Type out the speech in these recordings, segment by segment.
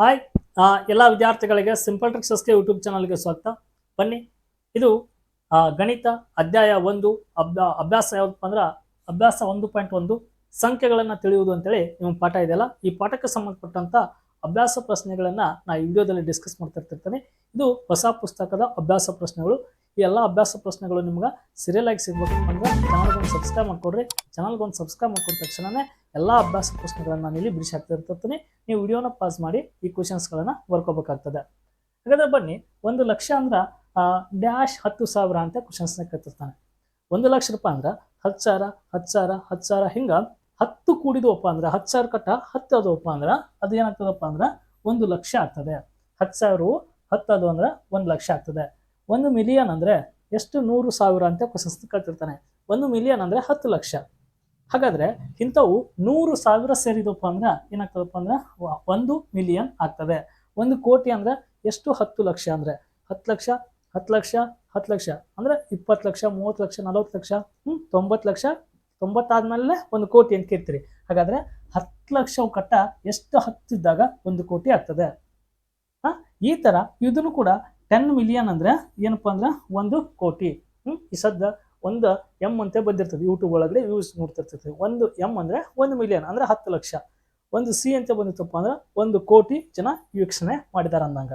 Hi ಎಲ್ಲ ವಿದ್ಯಾರ್ಥಿಗಳಿಗೆ simple ಟ್ರಿಕ್ಸಸ್ಗೆ YouTube ಚಾನಲ್ಗೆ ಸ್ವಾಗತ. ಬನ್ನಿ, ಇದು ಗಣಿತ ಅಧ್ಯಾಯ ಒಂದು, ಅಭ್ಯಾ, ಅಭ್ಯಾಸ ಯಾವುದಪ್ಪ ಅಂದ್ರೆ ಅಭ್ಯಾಸ ಒಂದು ಪಾಯಿಂಟ್ ಒಂದು, ಸಂಖ್ಯೆಗಳನ್ನು ತಿಳಿಯುವುದು ಅಂತೇಳಿ ನಿಮ್ಮ ಪಾಠ ಇದೆಯಲ್ಲ, ಈ ಪಾಠಕ್ಕೆ ಸಂಬಂಧಪಟ್ಟಂತ ಅಭ್ಯಾಸ ಪ್ರಶ್ನೆಗಳನ್ನು ನಾ ಈ ವಿಡಿಯೋದಲ್ಲಿ ಡಿಸ್ಕಸ್ ಮಾಡ್ತಿರ್ತಿರ್ತೇನೆ ಇದು ಹೊಸ ಪುಸ್ತಕದ ಅಭ್ಯಾಸ ಪ್ರಶ್ನೆಗಳು. ಈ ಎಲ್ಲ ಅಭ್ಯಾಸ ಪ್ರಶ್ನೆಗಳು ನಿಮ್ಗೆ ಸೀರಿಯಲ್ ಆಗಿ ಸಿಗ್ಬೇಕು ಅಂದ್ರೆ ಚಾನಲ್ಗೊಂದು ಸಬ್ಸ್ಕ್ರೈಬ್ ಮಾಡ್ಕೊಡ್ರಿ. ಚಾನಲ್ಗೊಂದು ಸಬ್ಸ್ಕ್ರೈಬ್ ಮಾಡ್ಕೊಂಡ ತಕ್ಷಣನೇ ಎಲ್ಲ ಅಭ್ಯಾಸ ಪ್ರಶ್ನೆಗಳನ್ನು ನಾನು ಇಲ್ಲಿ ಬಿಡಿಸಿ ಹಾಕ್ತಿರ್ತೀನಿ ನೀವು ವಿಡಿಯೋನ ಪಾಸ್ ಮಾಡಿ ಈ ಕ್ವಶನ್ಸ್ಗಳನ್ನು ಬರ್ಕೋಬೇಕಾಗ್ತದೆ ಹಾಗಾದ್ರೆ ಬನ್ನಿ, ಒಂದು ಲಕ್ಷ ಅಂದ್ರೆ ಡ್ಯಾಶ್ ಹತ್ತು ಸಾವಿರ ಅಂತ ಕ್ವಶನ್ಸ್ನ ಕೇಳ್ತಿರ್ತಾನೆ. ಒಂದು ಲಕ್ಷ ರೂಪಾಯಿ ಅಂದ್ರೆ ಹತ್ತು ಸಾವಿರ ಹತ್ತು ಸಾವಿರ ಹತ್ತು ಸಾವಿರ, ಹಿಂಗ ಹತ್ತು ಕೂಡಿದವಪ್ಪ ಅಂದ್ರೆ, ಹತ್ತು ಸಾವಿರ ಕಟ್ಟ ಹತ್ತು ಅದವಪ್ಪ ಅಂದ್ರೆ, ಅದು ಏನಾಗ್ತದಪ್ಪ ಅಂದ್ರೆ, ಒಂದು ಲಕ್ಷ ಆಗ್ತದೆ. ಹತ್ತು ಸಾವಿರ ಹತ್ತು ಅದು ಅಂದ್ರೆ, ಒಂದು ಲಕ್ಷ ಆಗ್ತದೆ. ಒಂದು ಮಿಲಿಯನ್ ಅಂದ್ರೆ ಎಷ್ಟು? ನೂರು ಸಾವಿರ ಅಂತ ಪ್ರಶಸ್ತಿ ಕಟ್ಟಿರ್ತಾನೆ. ಒಂದು ಮಿಲಿಯನ್ ಅಂದ್ರೆ ಹತ್ತು ಲಕ್ಷ. ಹಾಗಾದ್ರೆ ಇಂಥವು ನೂರು ಸಾವಿರ ಸೇರಿದಪ್ಪ ಅಂದ್ರೆ ಏನಾಗ್ತದಪ್ಪ ಅಂದ್ರೆ ಒಂದು ಮಿಲಿಯನ್ ಆಗ್ತದೆ. ಒಂದು ಕೋಟಿ ಅಂದ್ರೆ ಎಷ್ಟು? ಹತ್ತು ಲಕ್ಷ ಅಂದ್ರೆ, ಹತ್ತು ಲಕ್ಷ ಹತ್ತು ಲಕ್ಷ ಹತ್ತು ಲಕ್ಷ. ಅಂದ್ರೆ ಇಪ್ಪತ್ತು ಲಕ್ಷ, ಮೂವತ್ತು ಲಕ್ಷ, ನಲವತ್ತು ಲಕ್ಷ, ಹ್ಮ್, ತೊಂಬತ್ತು ಲಕ್ಷ ತೊಂಬತ್ತಾದ್ಮೇಲೆ ಒಂದು ಕೋಟಿ ಅಂತ ಕೇಳ್ತೀರಿ. ಹಾಗಾದ್ರೆ ಹತ್ತು ಲಕ್ಷ ಕಟ್ಟ ಎಷ್ಟು ಹತ್ತಿದ್ದಾಗ ಒಂದು ಕೋಟಿ ಆಗ್ತದೆ. ಈ ತರ ಇದನ್ನು ಕೂಡ ಟೆನ್ ಮಿಲಿಯನ್ ಅಂದ್ರೆ ಏನಪ್ಪಾ ಅಂದ್ರೆ ಒಂದು ಕೋಟಿ. ಹ್ಮ್? ಈ ಸದ್ದ ಒಂದು ಎಂ ಅಂತ ಬಂದಿರ್ತದೆ ಯೂಟ್ಯೂಬ್ ಒಳಗಡೆ ವ್ಯೂಸ್ ನೋಡ್ತಿರ್ತದೆ. ಒಂದು ಎಂ ಅಂದ್ರೆ ಒಂದು ಮಿಲಿಯನ್ ಅಂದ್ರೆ ಹತ್ತು ಲಕ್ಷ. ಒಂದು ಸಿ ಅಂತ ಬಂದಿತ್ತಪ್ಪ ಅಂದ್ರೆ ಒಂದು ಕೋಟಿ ಜನ ವೀಕ್ಷಣೆ ಮಾಡಿದ್ದಾರೆ ಅಂದಂಗ.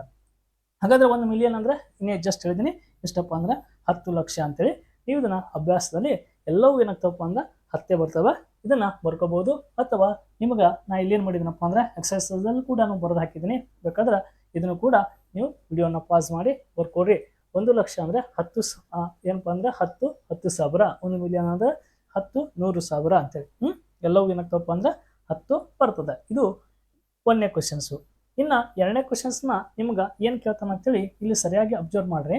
ಹಾಗಾದ್ರೆ ಒಂದು ಮಿಲಿಯನ್ ಅಂದ್ರೆ ಇನ್ನೇ ಜಸ್ಟ್ ಹೇಳಿದೀನಿ. ಎಷ್ಟಪ್ಪ ಅಂದ್ರೆ ಹತ್ತು ಲಕ್ಷ ಅಂತೇಳಿ. ನೀವು ಇದನ್ನ ಅಭ್ಯಾಸದಲ್ಲಿ ಎಲ್ಲವೂ ಏನಾಗ್ತಪ್ಪ ಅಂದ್ರೆ ಹತ್ತೆ ಬರ್ತವೆ, ಇದನ್ನ ಬರ್ಕೋಬಹುದು ಅಥವಾ ನಿಮಗ ನಾ ಇಲ್ಲೇನು ಮಾಡಿದ್ದೀನಪ್ಪ ಅಂದ್ರೆ ಎಕ್ಸರ್ಸೈಸ್ ಅಲ್ಲಿ ಕೂಡ ನಾನು ಬರೆದು ಹಾಕಿದ್ದೀನಿ ಬೇಕಾದ್ರೆ ಇದನ್ನು ಕೂಡ ನೀವು ವಿಡಿಯೋನ ಪಾಸ್ ಮಾಡಿ ಬರ್ಕೊಡ್ರಿ. ಒಂದು ಲಕ್ಷ ಅಂದ್ರೆ ಹತ್ತು ಏನಪ್ಪಾ ಅಂದ್ರೆ ಹತ್ತು ಹತ್ತು ಸಾವಿರ, ಒಂದು ಮಿಲಿಯನ್ ಅಂದ್ರೆ ಹತ್ತು, ನೂರು ಸಾವಿರ ಅಂತೇಳಿ. ಹ್ಮ್? ಎಲ್ಲವೂ ಏನಾಗ್ತವಪ್ಪ ಅಂದ್ರೆ ಹತ್ತು ಬರ್ತದೆ. ಇದು ಒಂದನೇ ಕ್ವಶನ್ಸು ಇನ್ನ ಎರಡನೇ ಕ್ವಶನ್ಸ್ನ ನಿಮ್ಗೆ ಏನ್ ಕೇಳ್ತಾನ ಅಂತೇಳಿ ಇಲ್ಲಿ ಸರಿಯಾಗಿ ಅಬ್ಸರ್ವ್ ಮಾಡ್ರಿ.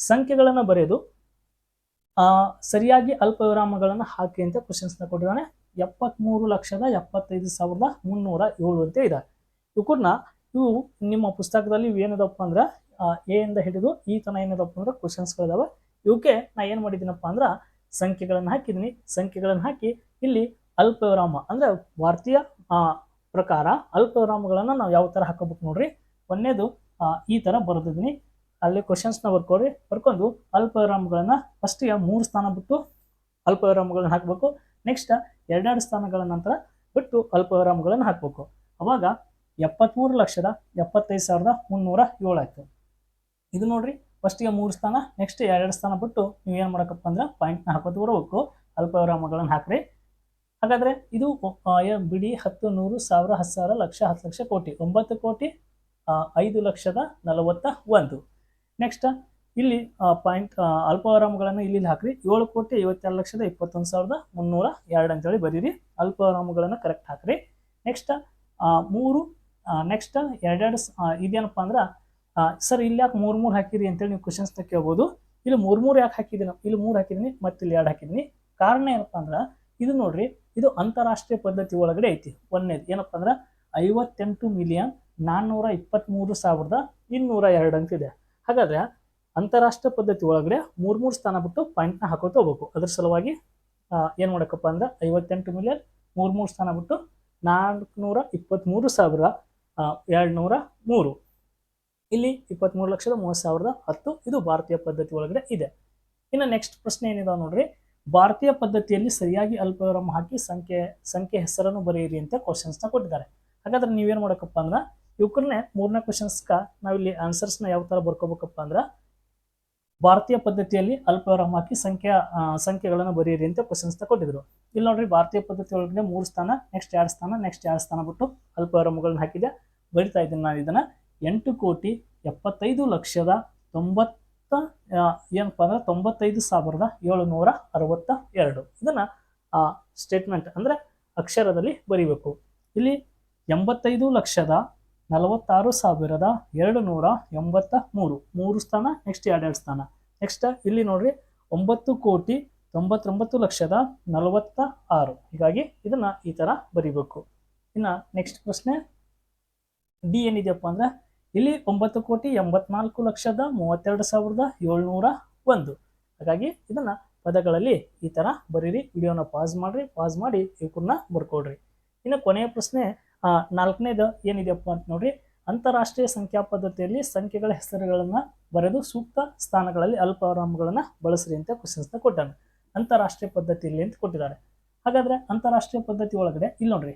ಸಂಖ್ಯೆಗಳನ್ನ ಬರೆಯೋದು. ಸರಿಯಾಗಿ ಅಲ್ಪ ವಿರಾಮಗಳನ್ನು ಹಾಕಿ ಅಂತ ಕ್ವಶನ್ಸ್ನ ಕೊಟ್ಟಿದ್ದಾನೆ. ಎಪ್ಪತ್ಮೂರು ಲಕ್ಷದ ಎಪ್ಪತ್ತೈದು ಸಾವಿರದ ಮುನ್ನೂರ ಏಳು ಅಂತ ಇದೆ. ಇವಕ್ಕನ್ನ ಇವು ನಿಮ್ಮ ಪುಸ್ತಕದಲ್ಲಿ ಏನಿದಪ್ಪ ಅಂದ್ರೆ ಎ ಇಂದ ಹಿಡಿದು ಈ ತನ ಏನಿದಪ್ಪ ಅಂದ್ರೆ ಕ್ವಶನ್ಸ್ಗಳಿದಾವೆ ಇವಕ್ಕೆ ನಾ ಏನು ಮಾಡಿದ್ದೀನಪ್ಪ ಅಂದ್ರೆ, ಸಂಖ್ಯೆಗಳನ್ನು ಹಾಕಿದ್ದೀನಿ. ಸಂಖ್ಯೆಗಳನ್ನು ಹಾಕಿ ಇಲ್ಲಿ ಅಲ್ಪ ವಿರಾಮ ಅಂದ್ರೆ ಭಾರತೀಯ ಪ್ರಕಾರ ಅಲ್ಪ ವಿರಾಮಗಳನ್ನು ನಾವು ಯಾವ ಥರ ಹಾಕೋಬೇಕು ನೋಡ್ರಿ. ಒಂದೇದು ಈ ಥರ ಬರೆದಿದ್ದೀನಿ. ಅಲ್ಲಿ ಕ್ವಶನ್ಸ್ನ ಬರ್ಕೊಡ್ರಿ ಬರ್ಕೊಂಡು. ಅಲ್ಪ ಫಸ್ಟ್ ಫಸ್ಟಿಗೆ ಮೂರು ಸ್ಥಾನ ಬಿಟ್ಟು ಅಲ್ಪ ವಿರಾಮಗಳನ್ನ ಹಾಕಬೇಕು. ನೆಕ್ಸ್ಟ್ ಎರಡೆರಡು ಸ್ಥಾನಗಳ ನಂತರ ಬಿಟ್ಟು ಅಲ್ಪ ವಿರಾಮಗಳನ್ನ ಹಾಕಬೇಕು. ಅವಾಗ ಎಪ್ಪತ್ತ್ಮೂರು ಲಕ್ಷದ ಎಪ್ಪತ್ತೈದು ಸಾವಿರದ ಮುನ್ನೂರ ಏಳು ಆಯ್ತು. ಇದು ನೋಡಿರಿ ಫಸ್ಟಿಗೆ ಮೂರು ಸ್ಥಾನ ನೆಕ್ಸ್ಟ್ ಎರಡೆರಡು ಸ್ಥಾನ ಬಿಟ್ಟು ನೀವು ಏನು ಮಾಡಕಪ್ಪ ಅಂದ್ರೆ ಪಾಯಿಂಟ್ನ ಹಾಕೋದು ಬರಬೇಕು. ಅಲ್ಪ ವಿರಾಮಗಳನ್ನ ಹಾಕ್ರಿ. ಹಾಗಾದ್ರೆ ಇದು ಬಿಡಿ ಹತ್ತು, ನೂರು, ಸಾವಿರ, ಹತ್ತು ಸಾವಿರ, ಲಕ್ಷ, ಹತ್ತು ಲಕ್ಷ ಕೋಟಿ. ಒಂಬತ್ತು ಕೋಟಿ ಐದು ಲಕ್ಷದ ನಲವತ್ತ ಒಂದು. ನೆಕ್ಸ್ಟ್ ಇಲ್ಲಿ ಪಾಯಿಂಟ್ ಅಲ್ಪಾರಾಮಗಳನ್ನು ಇಲ್ಲಿ ಹಾಕ್ರಿ. ಏಳು ಕೋಟಿ ಐವತ್ತೆರಡು ಲಕ್ಷದ ಇಪ್ಪತ್ತೊಂದು ಸಾವಿರದ ಮುನ್ನೂರ ಎರಡು ಅಂತೇಳಿ ಬರೀರಿ. ಅಲ್ಪಾರಾಮಗಳನ್ನು ಕರೆಕ್ಟ್ ಹಾಕ್ರಿ. ನೆಕ್ಸ್ಟ್ ಮೂರು ನೆಕ್ಸ್ಟ್ ಎರಡೆರಡು ಇದೇನಪ್ಪ ಅಂದ್ರೆ ಸರ್, ಇಲ್ಲಿ ಯಾಕೆ ಮೂರು ಮೂರು ಹಾಕಿರಿ ಅಂತೇಳಿ ನೀವು ಕ್ವಶನ್ಸ್ನ ಕೇಳ್ಬೋದು. ಇಲ್ಲಿ ಮೂರು ಮೂರು ಯಾಕೆ ಹಾಕಿದ್ದೀನಿ ಇಲ್ಲಿ ಮೂರು ಹಾಕಿದ್ದೀನಿ, ಮತ್ತೆ ಇಲ್ಲಿ ಎರಡು ಹಾಕಿದ್ದೀನಿ. ಕಾರಣ ಏನಪ್ಪ ಅಂದ್ರೆ, ಇದು ನೋಡ್ರಿ, ಇದು ಅಂತಾರಾಷ್ಟ್ರೀಯ ಪದ್ಧತಿ ಒಳಗಡೆ ಐತಿ. ಒಂದನೇದು, ಏನಪ್ಪ ಅಂದ್ರೆ, ಐವತ್ತೆಂಟು ಮಿಲಿಯನ್ ನಾನ್ನೂರ ಇಪ್ಪತ್ತ್ಮೂರು ಸಾವಿರದ ಇನ್ನೂರ ಎರಡು ಅಂತಿದೆ. ಹಾಗಾದ್ರೆ ಅಂತಾರಾಷ್ಟ್ರೀಯ ಪದ್ಧತಿ ಒಳಗಡೆ ಮೂರು ಮೂರು ಸ್ಥಾನ ಬಿಟ್ಟು ಪಾಯಿಂಟ್ನ ಹಾಕೋತ ಹೋಗ್ಬೇಕು. ಅದ್ರ ಸಲುವಾಗಿ ಏನು ಮಾಡಕಪ್ಪ ಅಂದ್ರೆ ಐವತ್ತೆಂಟು ಮಿಲಿಯನ್ ಮೂರು ಮೂರು ಸ್ಥಾನ ಬಿಟ್ಟು ನಾಲ್ಕುನೂರ ಇಪ್ಪತ್ತ್ಮೂರು ಸಾವಿರ ಎರಡು ನೂರ ಮೂರು. ಇಲ್ಲಿ ಇಪ್ಪತ್ತ್ಮೂರು ಲಕ್ಷದ ಮೂವತ್ತು ಸಾವಿರದ ಹತ್ತು ಇದು ಭಾರತೀಯ ಪದ್ಧತಿ ಒಳಗಡೆ ಇದೆ. ಇನ್ನು ನೆಕ್ಸ್ಟ್ ಪ್ರಶ್ನೆ ಏನಿದಾವೆ ನೋಡ್ರಿ? ಭಾರತೀಯ ಪದ್ಧತಿಯಲ್ಲಿ ಸರಿಯಾಗಿ ಅಲ್ಪವಿರಾಮ ಹಾಕಿ ಸಂಖ್ಯೆ ಸಂಖ್ಯೆ ಹೆಸರನ್ನು ಬರೆಯಿರಿ ಅಂತ ಕ್ವಶನ್ಸ್ನ ಕೊಟ್ಟಿದ್ದಾರೆ. ಹಾಗಾದ್ರೆ ನೀವೇನು ಮಾಡೋಕಪ್ಪ ಅಂದ್ರೆ ಇವಕ್ಕನ್ನೇ ಮೂರನೇ ಕ್ವಶನ್ಸ್ಗ ನಾವಿಲ್ಲಿ ಆನ್ಸರ್ಸ್ನ ಯಾವ ಥರ ಬರ್ಕೋಬೇಕಪ್ಪ ಅಂದ್ರೆ ಭಾರತೀಯ ಪದ್ಧತಿಯಲ್ಲಿ ಅಲ್ಪವಿರಾಮ ಹಾಕಿ ಸಂಖ್ಯೆ ಸಂಖ್ಯೆಗಳನ್ನು ಬರೆಯಿರಿ ಅಂತ ಕ್ವಶನ್ಸ್ನ ಕೊಟ್ಟಿದ್ರು ಇಲ್ಲಿ ನೋಡ್ರಿ ಭಾರತೀಯ ಪದ್ಧತಿ ಒಳಗಡೆ ಮೂರು ಸ್ಥಾನ ನೆಕ್ಸ್ಟ್ ಎರಡು ಸ್ಥಾನ ನೆಕ್ಸ್ಟ್ ಎರಡು ಸ್ಥಾನ ಬಿಟ್ಟು ಅಲ್ಪವಿರಾಮಗಳನ್ನ ಹಾಕಿದೆ ಬರಿತಾ ಇದ್ದೀನಿ ನಾನು ಇದನ್ನ. ಎಂಟು ಕೋಟಿ ಎಪ್ಪತ್ತೈದು ಲಕ್ಷದ ತೊಂಬತ್ತ ಏನಪ್ಪ ಅಂದ್ರೆ ತೊಂಬತ್ತೈದು ಸಾವಿರದ ಏಳುನೂರ ಅರವತ್ತ ಎರಡು. ಇದನ್ನ ಸ್ಟೇಟ್ಮೆಂಟ್ ಅಂದ್ರೆ ಅಕ್ಷರದಲ್ಲಿ ಬರೀಬೇಕು. ಇಲ್ಲಿ ಎಂಬತ್ತೈದು ಲಕ್ಷದ ನಲವತ್ತಾರು ಸಾವಿರದ ಎರಡು ನೂರ ಎಂಬತ್ತ ಮೂರು. ಮೂರು ಸ್ಥಾನ ನೆಕ್ಸ್ಟ್ ಎರಡೆರಡು ಸ್ಥಾನ. ನೆಕ್ಸ್ಟ್ ಇಲ್ಲಿ ನೋಡ್ರಿ, ಒಂಬತ್ತು ಕೋಟಿ ತೊಂಬತ್ತೊಂಬತ್ತು ಲಕ್ಷದ ನಲವತ್ತ ಆರು. ಹೀಗಾಗಿ ಇದನ್ನ ಈ ತರ ಬರಿಬೇಕು. ಇನ್ನ ನೆಕ್ಸ್ಟ್ ಪ್ರಶ್ನೆ ಡಿ ಏನಿದೆಯಪ್ಪ ಅಂದ್ರೆ, ಇಲ್ಲಿ ಒಂಬತ್ತು ಕೋಟಿ ಎಂಬತ್ನಾಲ್ಕು ಲಕ್ಷದ ಮೂವತ್ತೆರಡು ಸಾವಿರದ ಏಳ್ನೂರ ಒಂದು. ಹಾಗಾಗಿ ಇದನ್ನ ಪದಗಳಲ್ಲಿ ಈ ತರ ಬರೀರಿ. ವಿಡಿಯೋನ ಪಾಸ್ ಮಾಡ್ರಿ. ಪಾಸ್ ಮಾಡಿ ಇವಕ್ಕನ್ನ ಬರ್ಕೊಡ್ರಿ. ಇನ್ನು ಕೊನೆಯ ಪ್ರಶ್ನೆ ನಾಲ್ಕನೇದು ಏನಿದೆಯಪ್ಪ ಅಂತ ನೋಡ್ರಿ. ಅಂತಾರಾಷ್ಟ್ರೀಯ ಸಂಖ್ಯಾ ಪದ್ಧತಿಯಲ್ಲಿ ಸಂಖ್ಯೆಗಳ ಹೆಸರುಗಳನ್ನು ಬರೆದು ಸೂಕ್ತ ಸ್ಥಾನಗಳಲ್ಲಿ ಅಲ್ಪ ವಿರಾಮಗಳನ್ನ ಬಳಸ್ರಿ ಅಂತ ಕ್ವಶನ್ಸ್ನ ಕೊಟ್ಟಾನೆ. ಅಂತಾರಾಷ್ಟ್ರೀಯ ಪದ್ಧತಿಯಲ್ಲಿ ಅಂತ ಕೊಟ್ಟಿದ್ದಾರೆ. ಹಾಗಾದ್ರೆ ಅಂತಾರಾಷ್ಟ್ರೀಯ ಪದ್ಧತಿ ಒಳಗಡೆ ಇಲ್ಲಿ ನೋಡ್ರಿ.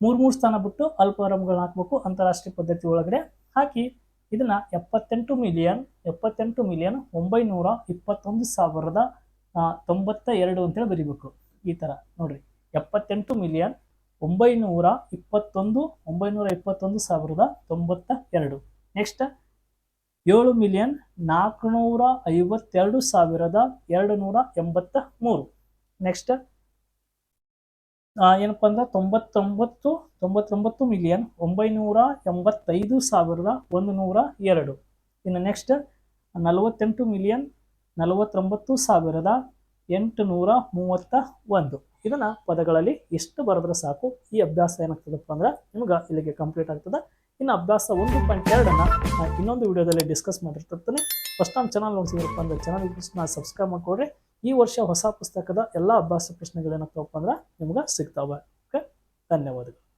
ಮೂರು ಮೂರು ಸ್ಥಾನ ಬಿಟ್ಟು ಅಲ್ಪ ವಿರಾಮಗಳನ್ನ ಹಾಕ್ಬೇಕು ಅಂತಾರಾಷ್ಟ್ರೀಯ ಪದ್ಧತಿ ಒಳಗಡೆ ಹಾಕಿ ಇದನ್ನ ಎಪ್ಪತ್ತೆಂಟು ಮಿಲಿಯನ್ ಎಪ್ಪತ್ತೆಂಟು ಮಿಲಿಯನ್ ಒಂಬೈನೂರ ಇಪ್ಪತ್ತೊಂದು ಸಾವಿರದ ತೊಂಬತ್ತ ಎರಡು ಅಂತೇಳಿ ಬರಿಬೇಕು. ಈ ತರ ನೋಡ್ರಿ. ಎಪ್ಪತ್ತೆಂಟು ಮಿಲಿಯನ್ ಒಂಬೈನೂರ ಇಪ್ಪತ್ತೊಂದು ಒಂಬೈನೂರ ಇಪ್ಪತ್ತೊಂದು ಸಾವಿರದ ತೊಂಬತ್ತ ಎರಡು. ನೆಕ್ಸ್ಟ್ ಏಳು ಮಿಲಿಯನ್ ನಾಲ್ಕುನೂರ ಐವತ್ತೆರಡು ಸಾವಿರದ ಎರಡು ನೂರ ಎಂಬತ್ತ ಮೂರು. ನೆಕ್ಸ್ಟ್ ಏನಪ್ಪ ಅಂದ್ರೆ ತೊಂಬತ್ತೊಂಬತ್ತು ತೊಂಬತ್ತೊಂಬತ್ತು ಮಿಲಿಯನ್ ಒಂಬೈನೂರ ಎಂಬತ್ತೈದು ಸಾವಿರದ ಒಂದು ನೂರ ಎರಡು. ಇನ್ನು ನೆಕ್ಸ್ಟ್ ನಲವತ್ತೆಂಟು ಮಿಲಿಯನ್ ನಲವತ್ತೊಂಬತ್ತು ಸಾವಿರದ ಎಂಟು ನೂರ ಮೂವತ್ತ ಒಂದು. ಇದನ್ನ ಪದಗಳಲ್ಲಿ ಎಷ್ಟು ಬರೆದ್ರೆ ಸಾಕು? ಈ ಅಭ್ಯಾಸ ಏನಾಗ್ತದಪ್ಪ ಅಂದ್ರೆ ನಿಮ್ಗೆ ಇಲ್ಲಿಗೆ ಕಂಪ್ಲೀಟ್ ಆಗ್ತದೆ. ಇನ್ನು ಅಭ್ಯಾಸ ಒಂದು ಪಾಯಿಂಟ್ ಎರಡನ್ನು ನಾನು ಇನ್ನೊಂದು ವಿಡಿಯೋದಲ್ಲಿ ಡಿಸ್ಕಸ್ ಮಾಡಿರ್ತಿರ್ತೀನಿ ಫಸ್ಟ್ ಟೈಮ್ ಚಾನಲ್ ನೋಡ್ತಿದ್ರಪ್ಪ ಅಂದ್ರೆ ಚಾನಲ್ ಸಬ್ಸ್ಕ್ರೈಬ್ ಮಾಡ್ಕೊಡ್ರಿ ಈ ವರ್ಷ ಹೊಸ ಪುಸ್ತಕದ ಎಲ್ಲ ಅಭ್ಯಾಸ ಪ್ರಶ್ನೆಗಳೇನಾಗ್ತಾವಪ್ಪ ಅಂದ್ರೆ ನಿಮ್ಗೆ ಸಿಗ್ತಾವೆ. ಓಕೆ ಧನ್ಯವಾದಗಳು.